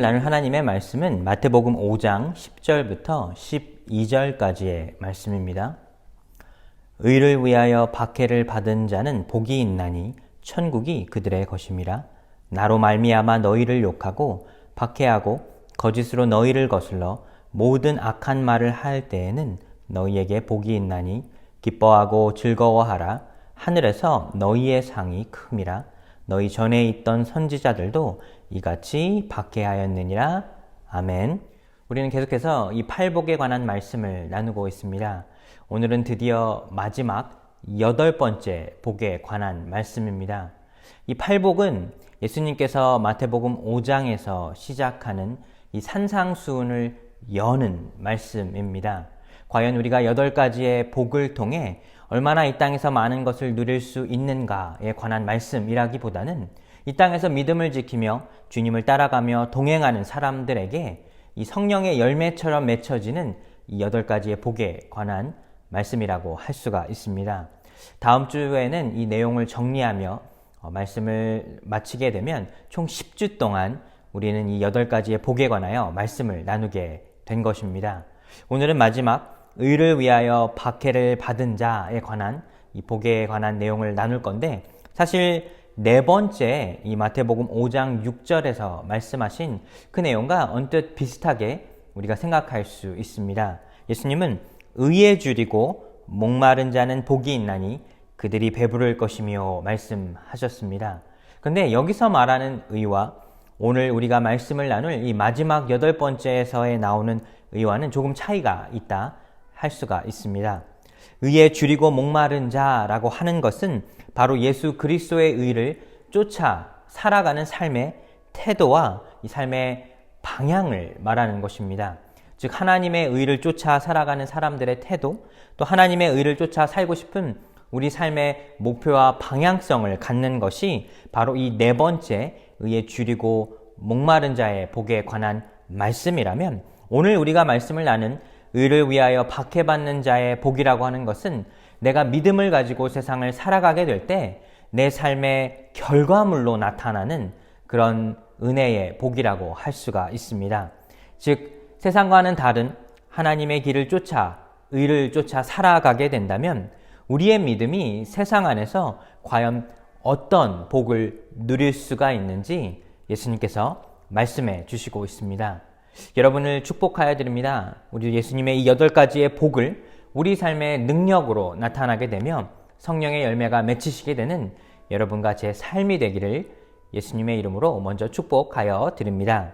오늘 나눌 하나님의 말씀은 마태복음 5장 10절부터 12절까지의 말씀입니다. 의를 위하여 박해를 받은 자는 복이 있나니 천국이 그들의 것임이라. 나로 말미암아 너희를 욕하고 박해하고 거짓으로 너희를 거슬러 모든 악한 말을 할 때에는 너희에게 복이 있나니 기뻐하고 즐거워하라. 하늘에서 너희의 상이 큼이라. 너희 전에 있던 선지자들도 이같이 박해하였느니라. 아멘. 우리는 계속해서 이 팔복에 관한 말씀을 나누고 있습니다. 오늘은 드디어 마지막 여덟 번째 복에 관한 말씀입니다. 이 팔복은 예수님께서 마태복음 5장에서 시작하는 이 산상수훈을 여는 말씀입니다. 과연 우리가 여덟 가지의 복을 통해 얼마나 이 땅에서 많은 것을 누릴 수 있는가에 관한 말씀이라기보다는 이 땅에서 믿음을 지키며 주님을 따라가며 동행하는 사람들에게 이 성령의 열매처럼 맺혀지는 이 여덟 가지의 복에 관한 말씀이라고 할 수가 있습니다. 다음 주에는 이 내용을 정리하며 어, 말씀을 마치게 되면 총 10주 동안 우리는 이 여덟 가지의 복에 관하여 말씀을 나누게 된 것입니다. 오늘은 마지막 의를 위하여 박해를 받은 자에 관한 이 복에 관한 내용을 나눌 건데 사실 네 번째 이 마태복음 5장 6절에서 말씀하신 그 내용과 언뜻 비슷하게 우리가 생각할 수 있습니다. 예수님은 의에 줄이고 목마른 자는 복이 있나니 그들이 배부를 것이며 말씀하셨습니다. 근데 여기서 말하는 의와 오늘 우리가 말씀을 나눌 이 마지막 여덟 번째에서에 나오는 의와는 조금 차이가 있다 할 수가 있습니다. 의에 줄이고 목마른 자라고 하는 것은 바로 예수 그리스도의 의를 쫓아 살아가는 삶의 태도와 이 삶의 방향을 말하는 것입니다. 즉 하나님의 의를 쫓아 살아가는 사람들의 태도, 또 하나님의 의를 쫓아 살고 싶은 우리 삶의 목표와 방향성을 갖는 것이 바로 이 네 번째 의에 줄이고 목마른 자의 복에 관한 말씀이라면 오늘 우리가 말씀을 나눈 의를 위하여 박해받는 자의 복이라고 하는 것은 내가 믿음을 가지고 세상을 살아가게 될 때 내 삶의 결과물로 나타나는 그런 은혜의 복이라고 할 수가 있습니다. 즉, 세상과는 다른 하나님의 길을 쫓아 의를 쫓아 살아가게 된다면 우리의 믿음이 세상 안에서 과연 어떤 복을 누릴 수가 있는지 예수님께서 말씀해 주시고 있습니다. 여러분을 축복하여 드립니다. 우리 예수님의 이 여덟 가지의 복을 우리 삶의 능력으로 나타나게 되며 성령의 열매가 맺히시게 되는 여러분과 제 삶이 되기를 예수님의 이름으로 먼저 축복하여 드립니다.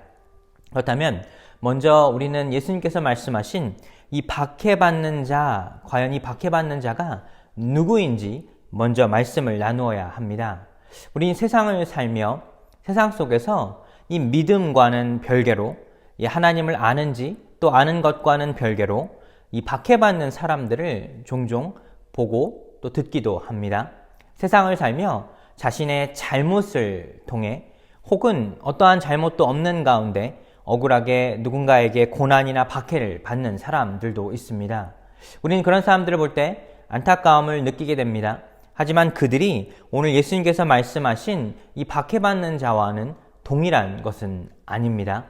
그렇다면 먼저 우리는 예수님께서 말씀하신 이 박해받는 자, 과연 이 박해받는 자가 누구인지 먼저 말씀을 나누어야 합니다. 우리 세상을 살며 세상 속에서 이 믿음과는 별개로 이 하나님을 아는지 또 아는 것과는 별개로 이 박해받는 사람들을 종종 보고 또 듣기도 합니다. 세상을 살며 자신의 잘못을 통해 혹은 어떠한 잘못도 없는 가운데 억울하게 누군가에게 고난이나 박해를 받는 사람들도 있습니다. 우리는 그런 사람들을 볼 때 안타까움을 느끼게 됩니다. 하지만 그들이 오늘 예수님께서 말씀하신 이 박해받는 자와는 동일한 것은 아닙니다.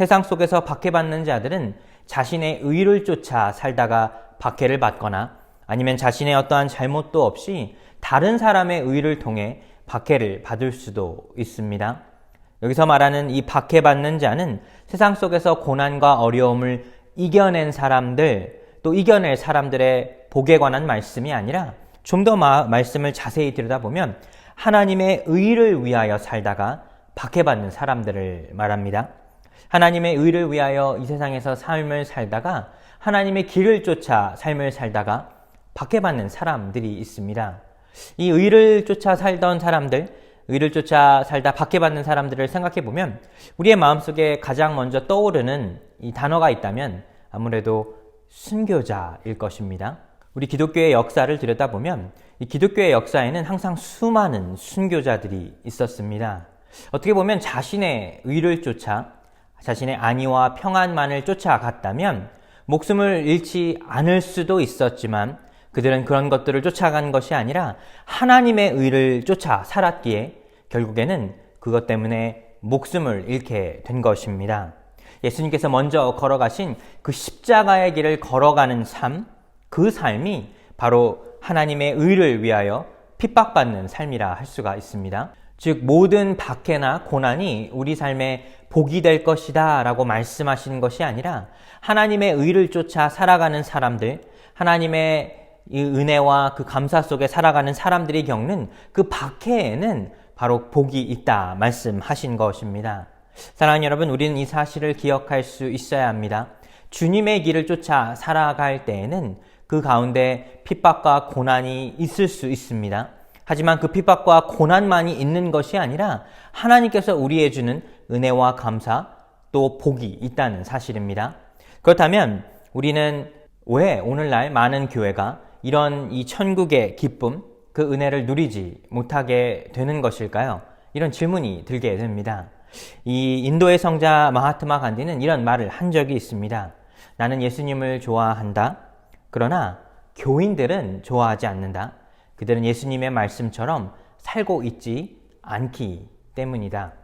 세상 속에서 박해받는 자들은 자신의 의를 쫓아 살다가 박해를 받거나 아니면 자신의 어떠한 잘못도 없이 다른 사람의 의를 통해 박해를 받을 수도 있습니다. 여기서 말하는 이 박해받는 자는 세상 속에서 고난과 어려움을 이겨낸 사람들, 또 이겨낼 사람들의 복에 관한 말씀이 아니라 좀 더 말씀을 자세히 들여다보면 하나님의 의를 위하여 살다가 박해받는 사람들을 말합니다. 하나님의 의를 위하여 이 세상에서 삶을 살다가 하나님의 길을 쫓아 삶을 살다가 박해받는 사람들이 있습니다. 이 의를 쫓아 살던 사람들, 의를 쫓아 살다 박해받는 사람들을 생각해 보면 우리의 마음속에 가장 먼저 떠오르는 이 단어가 있다면 아무래도 순교자일 것입니다. 우리 기독교의 역사를 들여다보면 이 기독교의 역사에는 항상 수많은 순교자들이 있었습니다. 어떻게 보면 자신의 의를 쫓아 자신의 안위와 평안만을 쫓아갔다면 목숨을 잃지 않을 수도 있었지만 그들은 그런 것들을 쫓아간 것이 아니라 하나님의 의를 쫓아 살았기에 결국에는 그것 때문에 목숨을 잃게 된 것입니다. 예수님께서 먼저 걸어가신 그 십자가의 길을 걸어가는 삶, 그 삶이 바로 하나님의 의를 위하여 핍박받는 삶이라 할 수가 있습니다. 즉, 모든 박해나 고난이 우리 삶에 복이 될 것이다 라고 말씀하시는 것이 아니라 하나님의 의를 쫓아 살아가는 사람들, 하나님의 이 은혜와 그 감사 속에 살아가는 사람들이 겪는 그 박해에는 바로 복이 있다 말씀하신 것입니다. 사랑하는 여러분, 우리는 이 사실을 기억할 수 있어야 합니다. 주님의 길을 쫓아 살아갈 때에는 그 가운데 핍박과 고난이 있을 수 있습니다. 하지만 그 핍박과 고난만이 있는 것이 아니라 하나님께서 우리에 주는 은혜와 감사 또 복이 있다는 사실입니다. 그렇다면 우리는 왜 오늘날 많은 교회가 이런 이 천국의 기쁨, 그 은혜를 누리지 못하게 되는 것일까요? 이런 질문이 들게 됩니다. 이 인도의 성자 마하트마 간디는 이런 말을 한 적이 있습니다. 나는 예수님을 좋아한다. 그러나 교인들은 좋아하지 않는다. 그들은 예수님의 말씀처럼 살고 있지 않기 때문이다.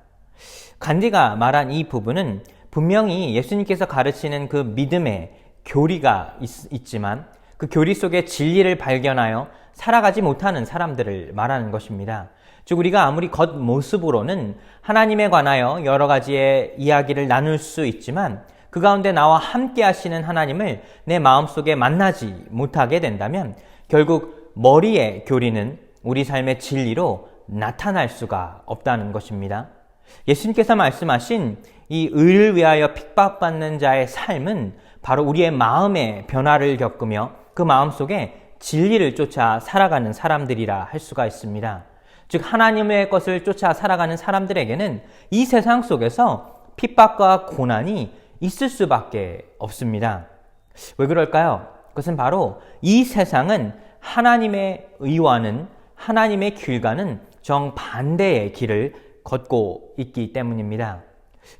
간디가 말한 이 부분은 분명히 예수님께서 가르치는 그 믿음의 교리가 있, 지만그 교리 속에 진리를 발견하여 살아가지 못하는 사람들을 말하는 것입니다. 즉, 우리가 아무리 겉모습으로는 하나님에 관하여 여러 가지의 이야기를 나눌 수 있지만 그 가운데 나와 함께 하시는 하나님을 내 마음속에 만나지 못하게 된다면 결국 머리의 교리는 우리 삶의 진리로 나타날 수가 없다는 것입니다. 예수님께서 말씀하신 이 의를 위하여 핍박받는 자의 삶은 바로 우리의 마음의 변화를 겪으며 그 마음 속에 진리를 쫓아 살아가는 사람들이라 할 수가 있습니다. 즉, 하나님의 것을 쫓아 살아가는 사람들에게는 이 세상 속에서 핍박과 고난이 있을 수밖에 없습니다. 왜 그럴까요? 그것은 바로 이 세상은 하나님의 의와는 하나님의 길과는 정반대의 길을 걷고 있기 때문입니다.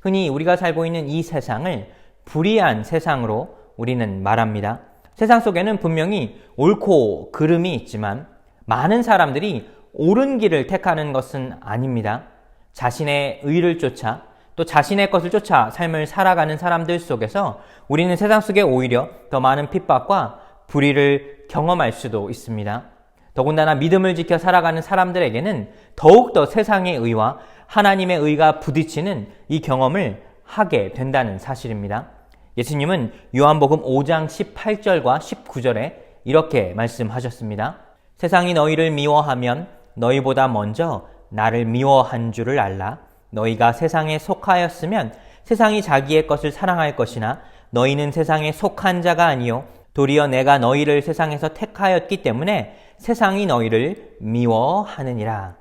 흔히 우리가 살고 있는 이 세상을 불의한 세상으로 우리는 말합니다. 세상 속에는 분명히 옳고 그름이 있지만 많은 사람들이 옳은 길을 택하는 것은 아닙니다. 자신의 의를 쫓아 또 자신의 것을 쫓아 삶을 살아가는 사람들 속에서 우리는 세상 속에 오히려 더 많은 핍박과 불의를 경험할 수도 있습니다. 더군다나 믿음을 지켜 살아가는 사람들에게는 더욱더 세상의 의와 하나님의 의가 부딪히는 이 경험을 하게 된다는 사실입니다. 예수님은 요한복음 5장 18절과 19절에 이렇게 말씀하셨습니다. 세상이 너희를 미워하면 너희보다 먼저 나를 미워한 줄을 알라. 너희가 세상에 속하였으면 세상이 자기의 것을 사랑할 것이나 너희는 세상에 속한 자가 아니요 도리어 내가 너희를 세상에서 택하였기 때문에 세상이 너희를 미워하느니라.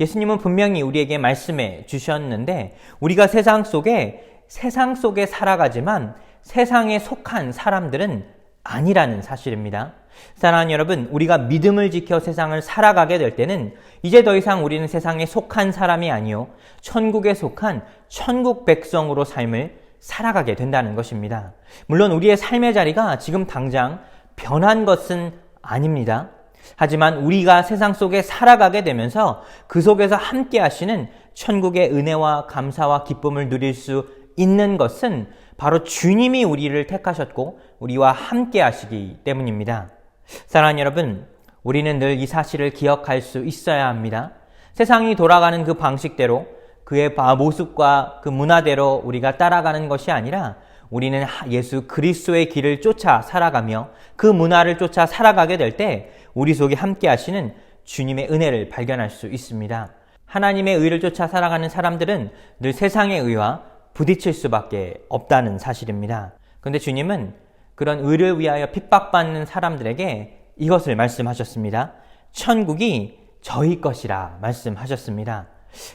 예수님은 분명히 우리에게 말씀해 주셨는데 우리가 세상 속에 세상 속에 살아가지만 세상에 속한 사람들은 아니라는 사실입니다. 사랑하는 여러분, 우리가 믿음을 지켜 세상을 살아가게 될 때는 이제 더 이상 우리는 세상에 속한 사람이 아니요 천국에 속한 천국 백성으로 삶을 살아가게 된다는 것입니다. 물론 우리의 삶의 자리가 지금 당장 변한 것은 아닙니다. 하지만 우리가 세상 속에 살아가게 되면서 그 속에서 함께 하시는 천국의 은혜와 감사와 기쁨을 누릴 수 있는 것은 바로 주님이 우리를 택하셨고 우리와 함께 하시기 때문입니다. 사랑하는 여러분, 우리는 늘 이 사실을 기억할 수 있어야 합니다. 세상이 돌아가는 그 방식대로 그의 모습과 그 문화대로 우리가 따라가는 것이 아니라 우리는 예수 그리스도의 길을 쫓아 살아가며 그 문화를 쫓아 살아가게 될 때 우리 속에 함께 하시는 주님의 은혜를 발견할 수 있습니다. 하나님의 의를 쫓아 살아가는 사람들은 늘 세상의 의와 부딪힐 수밖에 없다는 사실입니다. 그런데 주님은 그런 의를 위하여 핍박받는 사람들에게 이것을 말씀하셨습니다. 천국이 저희 것이라 말씀하셨습니다.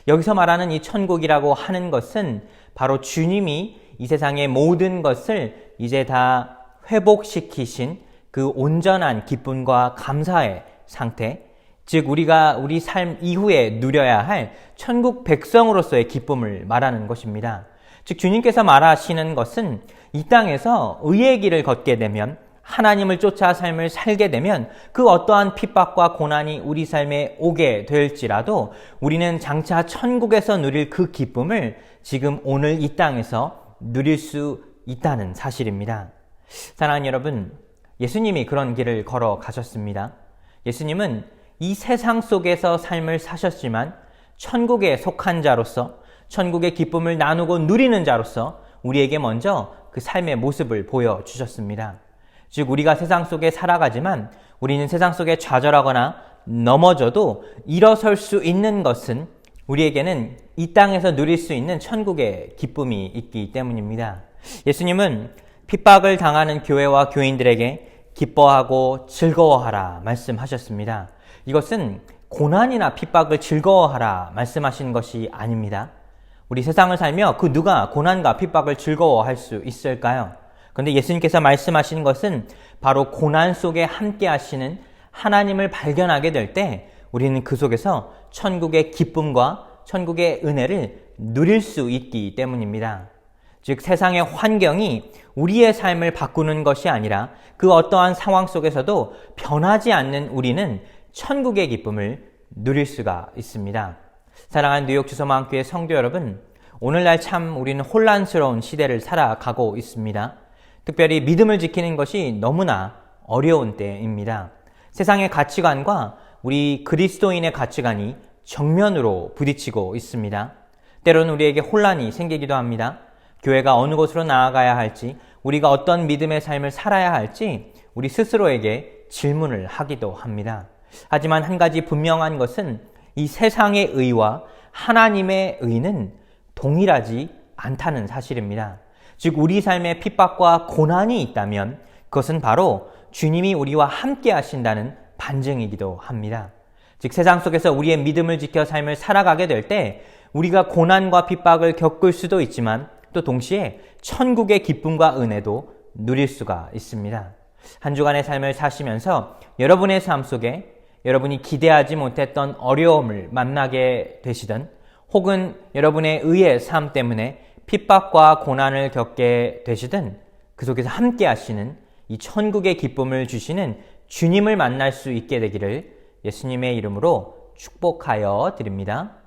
여기서 말하는 이 천국이라고 하는 것은 바로 주님이 이 세상의 모든 것을 이제 다 회복시키신 그 온전한 기쁨과 감사의 상태, 즉 우리가 우리 삶 이후에 누려야 할 천국 백성으로서의 기쁨을 말하는 것입니다. 즉 주님께서 말하시는 것은 이 땅에서 의의 길을 걷게 되면 하나님을 쫓아 삶을 살게 되면 그 어떠한 핍박과 고난이 우리 삶에 오게 될지라도 우리는 장차 천국에서 누릴 그 기쁨을 지금 오늘 이 땅에서 누릴 수 있다는 사실입니다. 사랑하는 여러분, 예수님이 그런 길을 걸어 가셨습니다. 예수님은 이 세상 속에서 삶을 사셨지만 천국에 속한 자로서 천국의 기쁨을 나누고 누리는 자로서 우리에게 먼저 그 삶의 모습을 보여주셨습니다. 즉, 우리가 세상 속에 살아가지만 우리는 세상 속에 좌절하거나 넘어져도 일어설 수 있는 것은 우리에게는 이 땅에서 누릴 수 있는 천국의 기쁨이 있기 때문입니다. 예수님은 핍박을 당하는 교회와 교인들에게 기뻐하고 즐거워하라 말씀하셨습니다. 이것은 고난이나 핍박을 즐거워하라 말씀하신 것이 아닙니다. 우리 세상을 살며 그 누가 고난과 핍박을 즐거워할 수 있을까요? 그런데 예수님께서 말씀하시는 것은 바로 고난 속에 함께 하시는 하나님을 발견하게 될 때 우리는 그 속에서 천국의 기쁨과 천국의 은혜를 누릴 수 있기 때문입니다. 즉 세상의 환경이 우리의 삶을 바꾸는 것이 아니라 그 어떠한 상황 속에서도 변하지 않는 우리는 천국의 기쁨을 누릴 수가 있습니다. 사랑하는 뉴욕 주소마교회 성도 여러분, 오늘날 참 우리는 혼란스러운 시대를 살아가고 있습니다. 특별히 믿음을 지키는 것이 너무나 어려운 때입니다. 세상의 가치관과 우리 그리스도인의 가치관이 정면으로 부딪히고 있습니다. 때로는 우리에게 혼란이 생기기도 합니다. 교회가 어느 곳으로 나아가야 할지, 우리가 어떤 믿음의 삶을 살아야 할지 우리 스스로에게 질문을 하기도 합니다. 하지만 한 가지 분명한 것은 이 세상의 의와 하나님의 의는 동일하지 않다는 사실입니다. 즉, 우리 삶에 핍박과 고난이 있다면 그것은 바로 주님이 우리와 함께 하신다는 반증이기도 합니다. 즉, 세상 속에서 우리의 믿음을 지켜 삶을 살아가게 될 때 우리가 고난과 핍박을 겪을 수도 있지만 또 동시에 천국의 기쁨과 은혜도 누릴 수가 있습니다. 한 주간의 삶을 사시면서 여러분의 삶 속에 여러분이 기대하지 못했던 어려움을 만나게 되시든 혹은 여러분의 의의 삶 때문에 핍박과 고난을 겪게 되시든 그 속에서 함께 하시는 이 천국의 기쁨을 주시는 주님을 만날 수 있게 되기를 예수님의 이름으로 축복하여 드립니다.